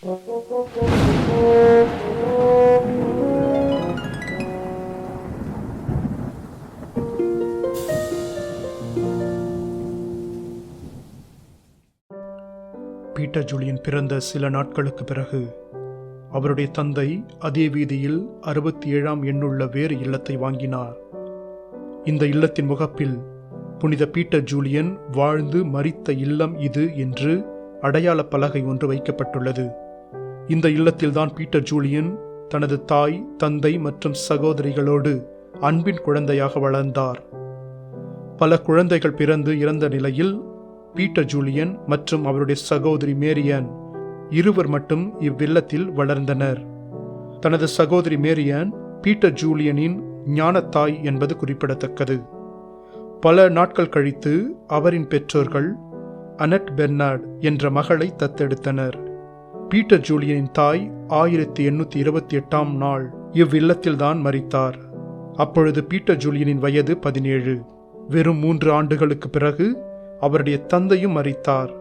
Peter Julian பிறந்த சில நாட்களுக்கு பிறகு அவருடைய தந்தை அதே வீதியில் அறுபத்தி ஏழாம் எண்ணுள்ள வேறு இல்லத்தை வாங்கினார். இந்த இல்லத்தின் முகப்பில் புனித பீட்டர் ஜூலியன் வாழ்ந்து மறித்த இல்லம் இது என்று அடையாள பலகை ஒன்று வைக்கப்பட்டுள்ளது. இந்த இல்லத்தில்தான் பீட்டர் ஜூலியன் தனது தாய் தந்தை மற்றும் சகோதரிகளோடு அன்பின் குழந்தையாக வளர்ந்தார். பல குழந்தைகள் பிறந்து இறந்த நிலையில் பீட்டர் ஜூலியன் மற்றும் அவருடைய சகோதரி மேரியன் இருவர் மட்டும் இவ்வில்லத்தில் வளர்ந்தனர். தனது சகோதரி மேரியன் பீட்டர் ஜூலியனின் ஞானத்தாய் என்பது குறிப்பிடத்தக்கது. பல நாட்கள் கழித்து அவரின் பெற்றோர்கள் அனட் பெர்னார்ட் என்ற மகளை தத்தெடுத்தனர். பீட்டர் ஜூலியனின் தாய் ஆயிரத்தி எண்ணூத்தி இருபத்தி எட்டாம் நாள் இவ்வில்லத்தில்தான் மறித்தார் அப்பொழுது பீட்டர் ஜூலியனின் வயது பதினேழு. வெறும் மூன்று ஆண்டுகளுக்கு பிறகு அவருடைய தந்தையும் மறித்தார்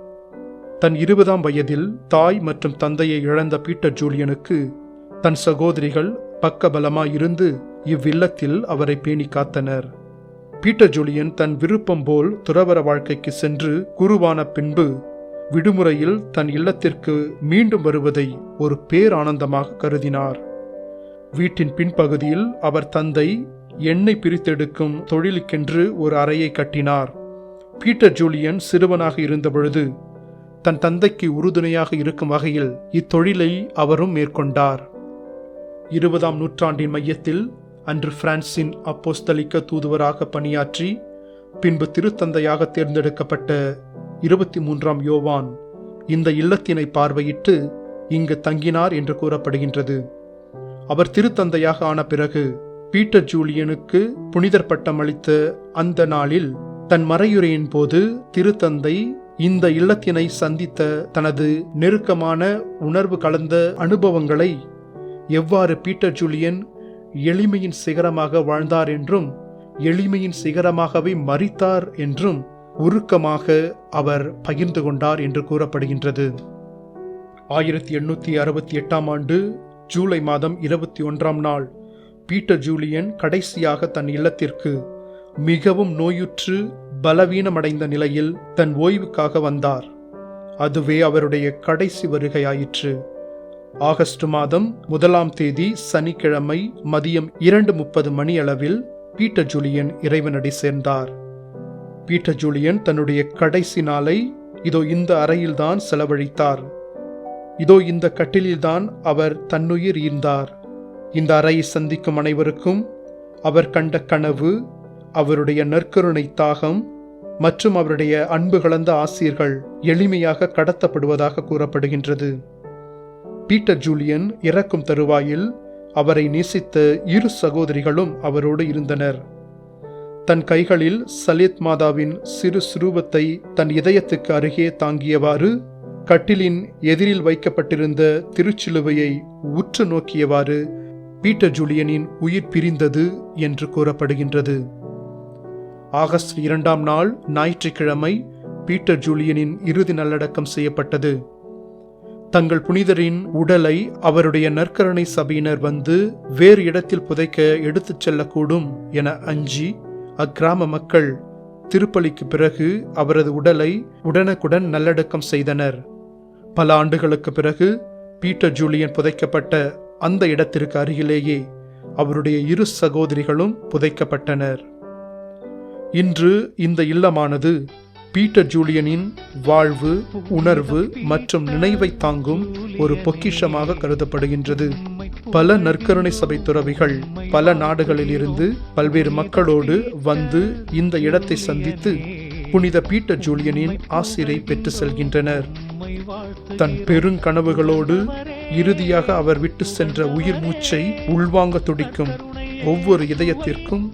தன் இருபதாம் வயதில் தாய் மற்றும் தந்தையை இழந்த பீட்டர் ஜூலியனுக்கு தன் சகோதரிகள் பக்கபலமாய் இருந்து இவ்வில்லத்தில் அவரை பேணி காத்தனர். பீட்டர் ஜூலியன் தன் விருப்பம் போல் துறவர வாழ்க்கைக்கு சென்று குருவான பின்பு விடுமுறையில் தன் இல்லத்திற்கு மீண்டும் வருவதை ஒரு பேரானந்தமாக கருதினார். வீட்டின் பின்பகுதியில் அவர் தந்தை எண்ணெய் பிரித்தெடுக்கும் தொழிலுக்கென்று ஒரு அறையை கட்டினார். பீட்டர் ஜூலியன் சிறுவனாக இருந்தபொழுது தன் தந்தைக்கு உறுதுணையாக இருக்கும் வகையில் இத்தொழிலை அவரும் மேற்கொண்டார். இருபதாம் நூற்றாண்டின் மையத்தில் அன்று பிரான்சின் அப்போஸ்தலிக்க தூதுவராக பணியாற்றி பின்பு திருத்தந்தையாக தேர்ந்தெடுக்கப்பட்ட இருபத்தி மூன்றாம் யோவான் இந்த இல்லத்தினை பார்வையிட்டு இங்கு தங்கினார் என்று கூறப்படுகின்றது. அவர் திருத்தந்தையாக ஆன பிறகு பீட்டர் ஜூலியனுக்கு புனிதர் பட்டம் அளித்த அந்த நாளில் தன் மறையுரையின் போது திருத்தந்தை இந்த இல்லத்தினை சந்தித்த தனது நெருக்கமான உணர்வு கலந்த அனுபவங்களை எவ்வாறு பீட்டர் ஜூலியன் எளிமையின் சிகரமாக வாழ்ந்தார் என்றும் எளிமையின் சிகரமாகவே மறித்தார் என்றும் உருக்கமாக அவர் பகிர்ந்து கொண்டார் என்று கூறப்படுகின்றது. ஆயிரத்தி எண்ணூத்தி அறுபத்தி எட்டாம் ஆண்டு ஜூலை மாதம் இருபத்தி ஒன்றாம் நாள் பீட்டர் ஜூலியன் கடைசியாக தன் இல்லத்திற்கு மிகவும் நோயுற்று பலவீனமடைந்த நிலையில் தன் ஓய்வுக்காக வந்தார். அதுவே அவருடைய கடைசி வருகையாயிற்று. ஆகஸ்ட் மாதம் முதலாம் தேதி சனிக்கிழமை மதியம் இரண்டு முப்பது மணி அளவில் பீட்டர் ஜூலியன் இறைவனடி சேர்ந்தார். பீட்டர் ஜூலியன் தன்னுடைய கடைசி நாளை இதோ இந்த அறையில்தான் செலவழித்தார். இதோ இந்த கட்டிலில்தான் அவர் தன்னுயிர் ஈர்ந்தார் இந்த அறையை சந்திக்கும் அனைவருக்கும் அவர் கண்ட கனவு அவருடைய நற்கருணை தாகம் மற்றும் அவருடைய அன்பு கலந்த ஆசிரியர்கள் எளிமையாக கடத்தப்படுவதாக கூறப்படுகின்றது. பீட்டர் ஜூலியன் இறக்கும் தருவாயில் அவரை நேசித்த இரு சகோதரிகளும் அவரோடு இருந்தனர். தன் கைகளில் சலித் மாதாவின் சிறு சுரூபத்தை தன் இதயத்துக்கு அருகே தாங்கியவாறு கட்டிலின் எதிரில் வைக்கப்பட்டிருந்த திருச்சிலுவையை உற்று நோக்கியவாறு பீட்டர் ஜூலியனின் உயிர் பிரிந்தது என்று கூறப்படுகின்றது. ஆகஸ்ட் இரண்டாம் நாள் ஞாயிற்றுக்கிழமை பீட்டர் ஜூலியனின் இறுதி நல்லடக்கம் செய்யப்பட்டது. தங்கள் புனிதரின் உடலை அவருடைய நற்கரணை சபையினர் வந்து வேறு இடத்தில் புதைக்க எடுத்துச் செல்லக்கூடும் என அஞ்சி அக்கிராம மக்கள் திருப்பலிக்கு பிறகு அவரது உடலை உடனுக்குடன் நல்லடக்கம் செய்தனர். பல ஆண்டுகளுக்கு பிறகு பீட்டர் ஜூலியன் புதைக்கப்பட்ட அந்த இடத்திற்கு அருகிலேயே அவருடைய இரு சகோதரிகளும் புதைக்கப்பட்டனர். இன்று இந்த இல்லமானது பீட்டர் ஜூலியனின் வாழ்வு உணர்வு மற்றும் நினைவை தாங்கும் ஒரு பொக்கிஷமாக கருதப்படுகின்றது. பல நற்கருணை சபை துறவிகள் பல நாடுகளில் இருந்து பல்வேறு மக்களோடு வந்து இந்த இடத்தை சந்தித்து புனித பீட்டர் ஜூலியனின் ஆசிரியை பெற்று செல்கின்றனர். தன் பெருங்கனவுகளோடு இறுதியாக அவர் விட்டு சென்ற உயிர் மூச்சை உள்வாங்க துடிக்கும் ஒவ்வொரு இதயத்திற்கும்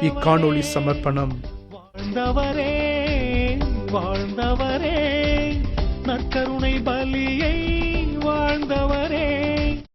இக்காணொளி சமர்ப்பணம். வாழ்ந்தவரே வாழ்ந்த